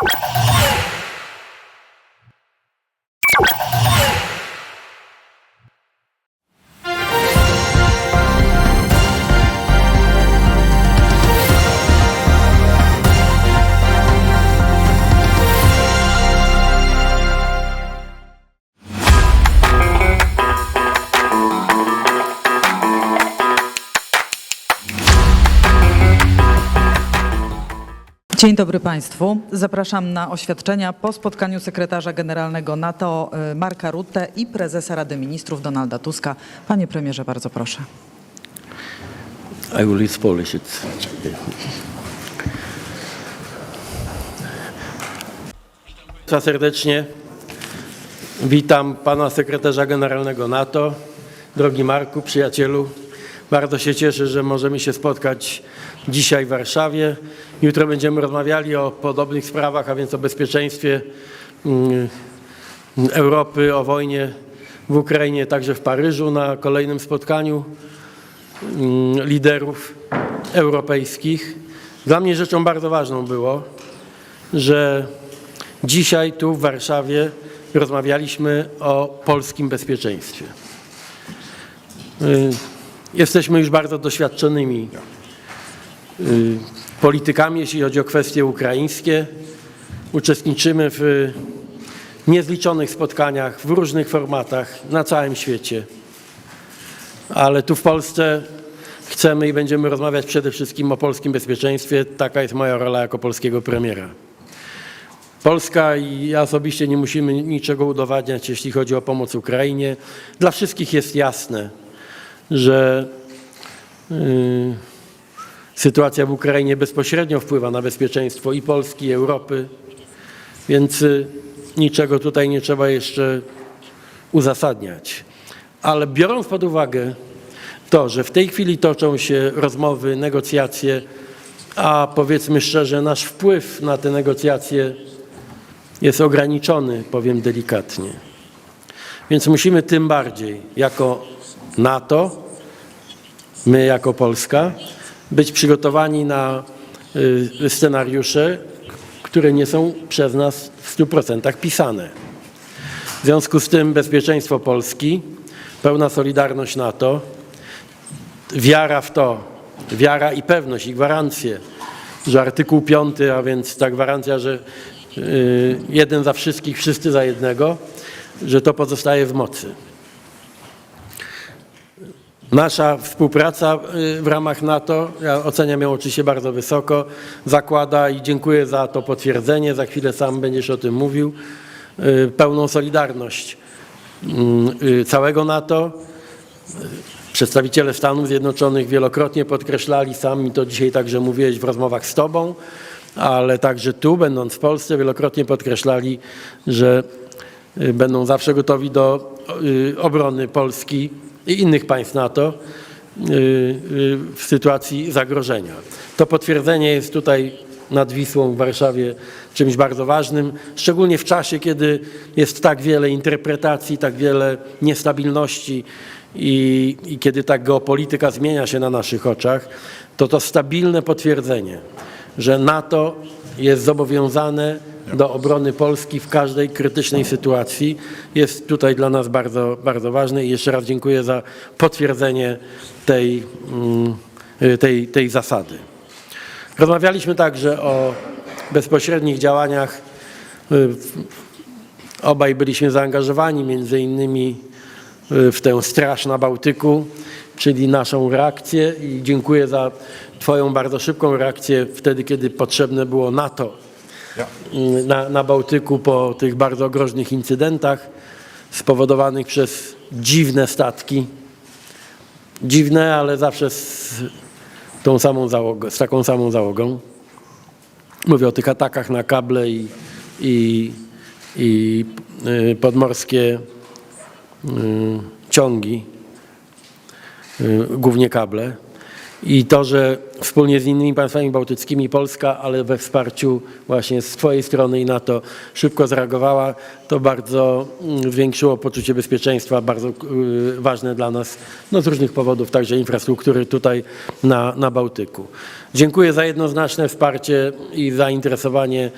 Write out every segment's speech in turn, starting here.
you. Dzień dobry Państwu. Zapraszam na oświadczenia po spotkaniu sekretarza generalnego NATO y, Marka Rutte i prezesa Rady Ministrów Donalda Tuska. Panie premierze, bardzo proszę. I will use Polish. It's Państwa serdecznie. Witam pana sekretarza generalnego NATO. Drogi Marku, przyjacielu, bardzo się cieszę, że możemy się spotkać dzisiaj w Warszawie. Jutro będziemy rozmawiali o podobnych sprawach, a więc o bezpieczeństwie mm, Europy, o wojnie w Ukrainie, także w Paryżu na kolejnym spotkaniu mm, liderów europejskich. Dla mnie rzeczą bardzo ważną było, że dzisiaj tu w Warszawie rozmawialiśmy o polskim bezpieczeństwie. Jesteśmy już bardzo doświadczonymi y, politykami, jeśli chodzi o kwestie ukraińskie. Uczestniczymy w niezliczonych spotkaniach w różnych formatach na całym świecie. Ale tu w Polsce chcemy i będziemy rozmawiać przede wszystkim o polskim bezpieczeństwie. Taka jest moja rola jako polskiego premiera. Polska i ja osobiście nie musimy niczego udowadniać, jeśli chodzi o pomoc Ukrainie. Dla wszystkich jest jasne, że y, sytuacja w Ukrainie bezpośrednio wpływa na bezpieczeństwo i Polski, i Europy, więc y, niczego tutaj nie trzeba jeszcze uzasadniać. Ale biorąc pod uwagę to, że w tej chwili toczą się rozmowy, negocjacje, a powiedzmy szczerze, nasz wpływ na te negocjacje jest ograniczony, powiem delikatnie. Więc musimy tym bardziej jako NATO, my jako Polska, być przygotowani na y, scenariusze, które nie są przez nas w 100% pisane. W związku z tym bezpieczeństwo Polski, pełna solidarność NATO, wiara w to, wiara i pewność i gwarancje, że artykuł 5, a więc ta gwarancja, że y, jeden za wszystkich, wszyscy za jednego, że to pozostaje w mocy. Nasza współpraca y, w ramach NATO, ja oceniam ją oczywiście bardzo wysoko, zakłada i dziękuję za to potwierdzenie, za chwilę sam będziesz o tym mówił, y, pełną solidarność mm, y, całego NATO. Przedstawiciele Stanów Zjednoczonych wielokrotnie podkreślali, sam mi to dzisiaj także mówiłeś w rozmowach z Tobą, ale także tu, będąc w Polsce, wielokrotnie podkreślali, że będą zawsze gotowi do obrony Polski i innych państw NATO y, y, w sytuacji zagrożenia. To potwierdzenie jest tutaj nad Wisłą w Warszawie czymś bardzo ważnym, szczególnie w czasie, kiedy jest tak wiele interpretacji, tak wiele niestabilności i, i kiedy ta geopolityka zmienia się na naszych oczach, to to stabilne potwierdzenie, że NATO jest zobowiązane do obrony Polski w każdej krytycznej sytuacji jest tutaj dla nas bardzo, bardzo ważne i jeszcze raz dziękuję za potwierdzenie tej, mm, tej, tej zasady. Rozmawialiśmy także o bezpośrednich działaniach. Y, Obaj byliśmy zaangażowani między innymi y, w tę straż na Bałtyku, czyli naszą reakcję i dziękuję za Twoją bardzo szybką reakcję wtedy, kiedy potrzebne było NATO y, na, na Bałtyku po tych bardzo groźnych incydentach spowodowanych przez dziwne statki. Dziwne, ale zawsze z, tą samą załogą, z taką samą załogą. Mówię o tych atakach na kable i, i, i y, podmorskie y, ciągi, y, głównie kable. I to, że wspólnie z innymi państwami bałtyckimi Polska, ale we wsparciu właśnie z Twojej strony i NATO szybko zareagowała. To bardzo mm, zwiększyło poczucie bezpieczeństwa, bardzo y, ważne dla nas no, z różnych powodów, także infrastruktury tutaj na, na Bałtyku. Dziękuję za jednoznaczne wsparcie i zainteresowanie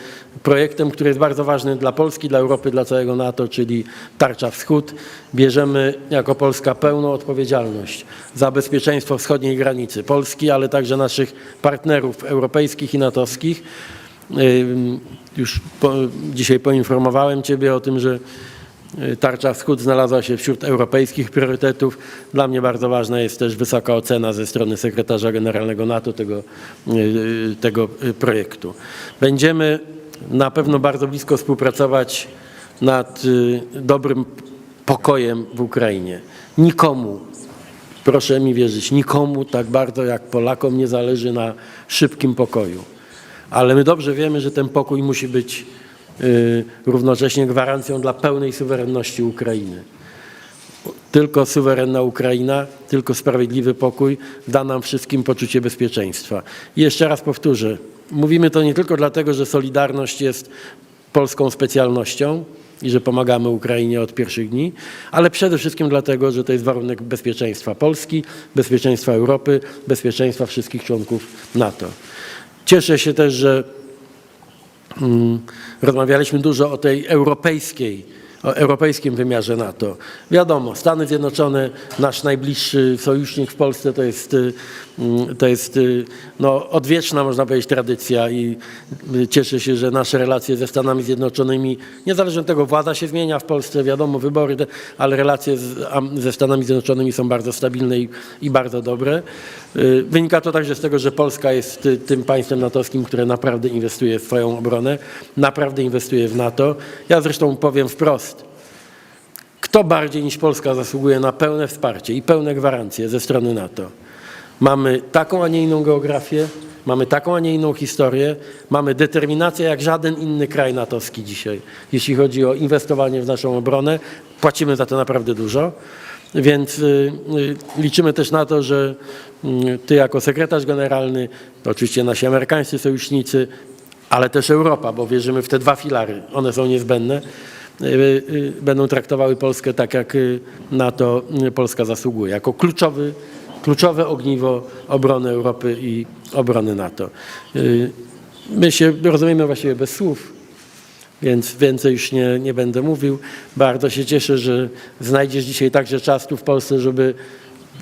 projektem, który jest bardzo ważny dla Polski, dla Europy, dla całego NATO, czyli Tarcza Wschód. Bierzemy jako Polska pełną odpowiedzialność za bezpieczeństwo wschodniej granicy Polski, ale także naszych partnerów europejskich i natowskich. Już po, dzisiaj poinformowałem Ciebie o tym, że y, Tarcza Wschód znalazła się wśród europejskich priorytetów. Dla mnie bardzo ważna jest też wysoka ocena ze strony sekretarza generalnego NATO tego, y, tego y, projektu. Będziemy na pewno bardzo blisko współpracować nad dobrym pokojem w Ukrainie. Nikomu, proszę mi wierzyć, nikomu tak bardzo jak Polakom nie zależy na szybkim pokoju. Ale my dobrze wiemy, że ten pokój musi być y, równocześnie gwarancją dla pełnej suwerenności Ukrainy. Tylko suwerenna Ukraina, tylko sprawiedliwy pokój da nam wszystkim poczucie bezpieczeństwa. I jeszcze raz powtórzę, mówimy to nie tylko dlatego, że Solidarność jest polską specjalnością i że pomagamy Ukrainie od pierwszych dni, ale przede wszystkim dlatego, że to jest warunek bezpieczeństwa Polski, bezpieczeństwa Europy, bezpieczeństwa wszystkich członków NATO. Cieszę się też, że Mm, Rozmawialiśmy dużo o tej europejskiej, o europejskim wymiarze NATO. Wiadomo, Stany Zjednoczone, nasz najbliższy sojusznik w Polsce to jest, y, mm, to jest y, no, odwieczna, można powiedzieć, tradycja i y, cieszę się, że nasze relacje ze Stanami Zjednoczonymi, niezależnie od tego, władza się zmienia w Polsce, wiadomo, wybory, ale relacje z, ze Stanami Zjednoczonymi są bardzo stabilne i, i bardzo dobre. Wynika to także z tego, że Polska jest tym państwem natowskim, które naprawdę inwestuje w swoją obronę, naprawdę inwestuje w NATO. Ja zresztą powiem wprost, kto bardziej niż Polska zasługuje na pełne wsparcie i pełne gwarancje ze strony NATO? Mamy taką, a nie inną geografię, mamy taką, a nie inną historię, mamy determinację jak żaden inny kraj natowski dzisiaj, jeśli chodzi o inwestowanie w naszą obronę. Płacimy za to naprawdę dużo. Więc y, y, liczymy też na to, że y, ty jako sekretarz generalny, to oczywiście nasi amerykańscy sojusznicy, ale też Europa, bo wierzymy w te dwa filary, one są niezbędne, będą traktowały Polskę tak, jak y, na to Polska zasługuje, jako kluczowy, kluczowe ogniwo obrony Europy i obrony NATO. My się rozumiemy właściwie bez słów, więc więcej już nie, nie będę mówił. Bardzo się cieszę, że znajdziesz dzisiaj także czas tu w Polsce, żeby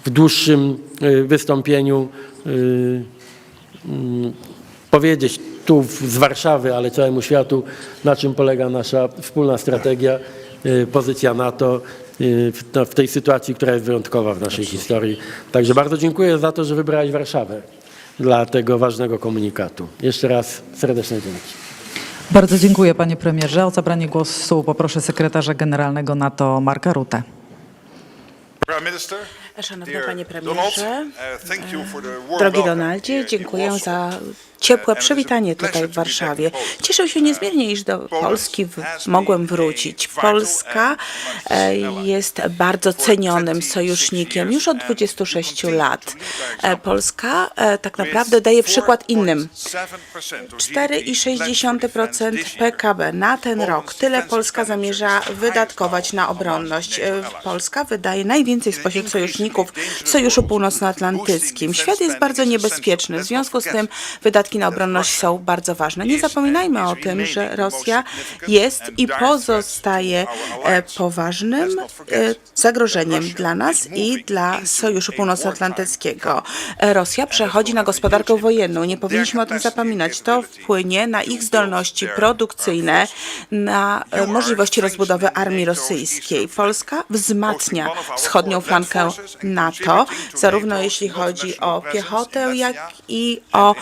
w dłuższym wystąpieniu mm, powiedzieć tu z Warszawy, ale całemu światu, na czym polega nasza wspólna strategia, y, pozycja NATO y, w, tej sytuacji, która jest wyjątkowa w naszej historii. Także bardzo dziękuję za to, że wybrałeś Warszawę dla tego ważnego komunikatu. Jeszcze raz serdeczne dzięki. Bardzo dziękuję panie premierze. O zabranie głosu poproszę sekretarza generalnego NATO Marka Rutę. Szanowny panie premierze, uh, warm drogi Donaldzie, dziękuję za ciepłe przywitanie tutaj w Warszawie. Cieszę się niezmiernie, iż do Polski mogłem wrócić. Polska e, jest bardzo cenionym 26 sojusznikiem już od years 26 and continue lat. E. Polska e, tak naprawdę daje przykład innym. 4.7% of 4,6% PKB na ten rok. Tyle Polska zamierza wydatkować na obronność. Polska wydaje najwięcej spośród sojuszników w Sojuszu Północnoatlantyckim. Świat jest bardzo niebezpieczny, w związku z tym wydatki na obronność są bardzo ważne. Nie zapominajmy o tym, że Rosja jest i pozostaje e, poważnym e, zagrożeniem dla nas i dla Sojuszu Północnoatlantyckiego. Rosja przechodzi na gospodarkę wojenną. Nie powinniśmy o tym zapominać. To wpłynie na ich zdolności produkcyjne, na e, możliwości rozbudowy armii rosyjskiej. Polska wzmacnia wschodnią flankę NATO, zarówno jeśli chodzi o piechotę, jak i o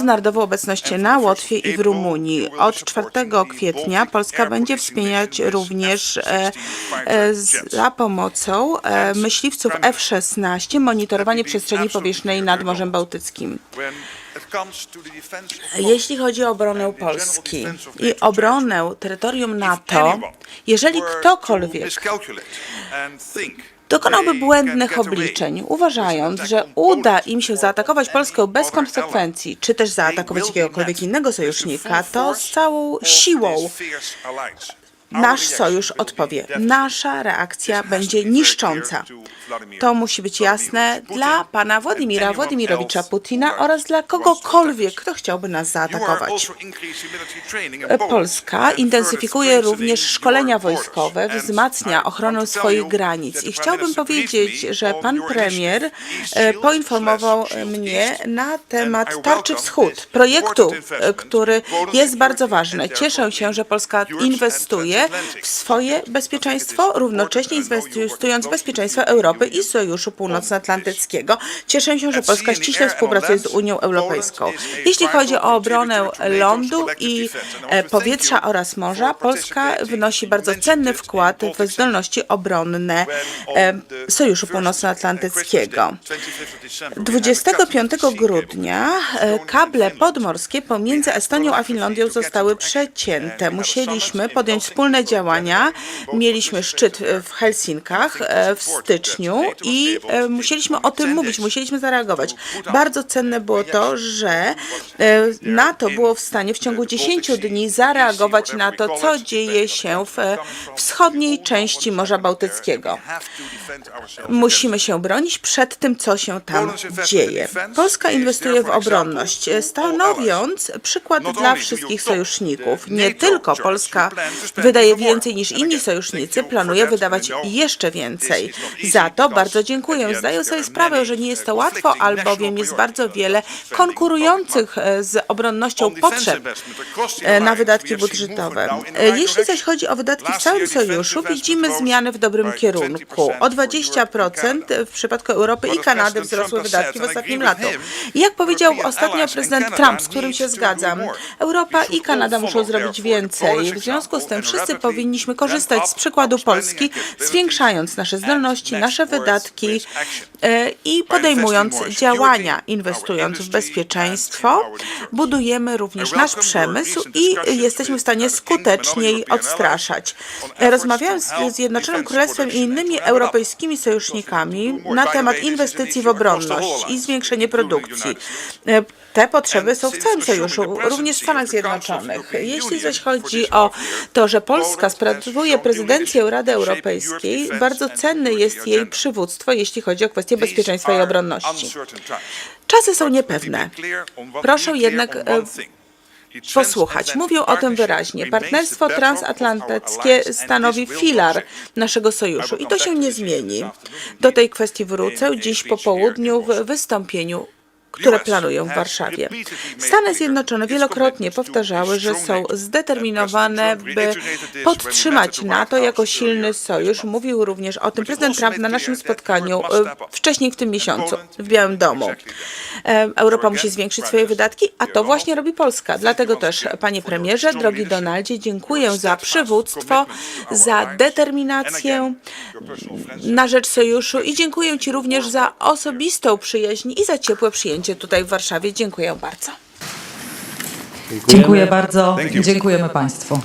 międzynarodową obecność na Łotwie i w Rumunii. Od 4 kwietnia Polska będzie wspierać również e, e, za pomocą e, myśliwców F-16 monitorowanie przestrzeni powietrznej nad Morzem Bałtyckim. Jeśli chodzi o obronę Polski i obronę terytorium NATO, jeżeli ktokolwiek dokonałby błędnych obliczeń, uważając, że uda im się zaatakować Polskę bez konsekwencji, czy też zaatakować jakiegokolwiek innego sojusznika, to z całą siłą nasz sojusz odpowie. Nasza reakcja będzie niszcząca. To musi być jasne dla pana Władimira Władimirowicza Putina oraz dla kogokolwiek, kto chciałby nas zaatakować. Polska intensyfikuje również szkolenia wojskowe, wzmacnia ochronę swoich granic i chciałbym powiedzieć, że pan premier e, poinformował mnie na temat Tarczy Wschód, projektu, e, który jest bardzo ważny. Cieszę się, że Polska inwestuje w swoje bezpieczeństwo, równocześnie inwestując w bezpieczeństwo Europy i Sojuszu Północnoatlantyckiego. Cieszę się, że Polska ściśle współpracuje z Unią Europejską. Jeśli chodzi o obronę lądu i e, powietrza oraz morza, Polska wnosi bardzo cenny wkład w zdolności obronne e, Sojuszu Północnoatlantyckiego. 25 grudnia e, kable podmorskie pomiędzy Estonią a Finlandią zostały przecięte. Musieliśmy podjąć wspólne działania. Mieliśmy szczyt w Helsinkach e, w styczniu i e, musieliśmy o tym mówić, musieliśmy zareagować. Bardzo cenne było to, że e, NATO było w stanie w ciągu 10 dni zareagować na to, co dzieje się w wschodniej części Morza Bałtyckiego. Musimy się bronić przed tym, co się tam dzieje. Polska inwestuje w obronność, stanowiąc przykład dla wszystkich sojuszników. Nie tylko Polska wydaje więcej niż inni sojusznicy, planuje wydawać jeszcze więcej. Za to bardzo dziękuję. Zdaję sobie sprawę, że nie jest to łatwo, albowiem jest bardzo wiele konkurujących e, z obronnością potrzeb e, na wydatki budżetowe. E, Jeśli zaś chodzi o wydatki w całym sojuszu, widzimy zmiany w dobrym kierunku. O 20% w przypadku Europy i Kanady wzrosły wydatki w ostatnim latu. Jak powiedział ostatnio prezydent Trump, z którym się zgadzam, Europa i Kanada muszą zrobić więcej. W związku z tym wszyscy powinniśmy korzystać z przykładu Polski, zwiększając nasze zdolności, nasze wydatki e, i podejmując działania, inwestując w bezpieczeństwo, budujemy również nasz przemysł i jesteśmy w stanie skuteczniej odstraszać. Rozmawiałem z Zjednoczonym Królestwem i innymi europejskimi sojusznikami na temat inwestycji w obronność i zwiększenie produkcji. E, Te potrzeby są w całym sojuszu, również w Stanach Zjednoczonych. Jeśli zaś chodzi o to, że Polska sprawuje prezydencję Rady Europejskiej, bardzo cenne jest jej przywództwo, jeśli chodzi o kwestie bezpieczeństwa i obronności. Czasy są niepewne. Proszę jednak e, posłuchać. Mówią o tym wyraźnie. Partnerstwo transatlantyckie stanowi filar naszego sojuszu i to się nie zmieni. Do tej kwestii wrócę dziś po południu w wystąpieniu które planują w Warszawie. Stany Zjednoczone wielokrotnie powtarzały, że są zdeterminowane, by podtrzymać NATO jako silny sojusz. Mówił również o tym prezydent Trump na naszym spotkaniu e, wcześniej w tym miesiącu w Białym Domu. E, Europa musi zwiększyć swoje wydatki, a to właśnie robi Polska. Dlatego też, panie premierze, drogi Donaldzie, dziękuję za przywództwo, za determinację na rzecz sojuszu i dziękuję Ci również za osobistą przyjaźń i za ciepłe przyjęcie tutaj w Warszawie. Dziękuję bardzo. Dziękuję bardzo. Dziękujemy Państwu.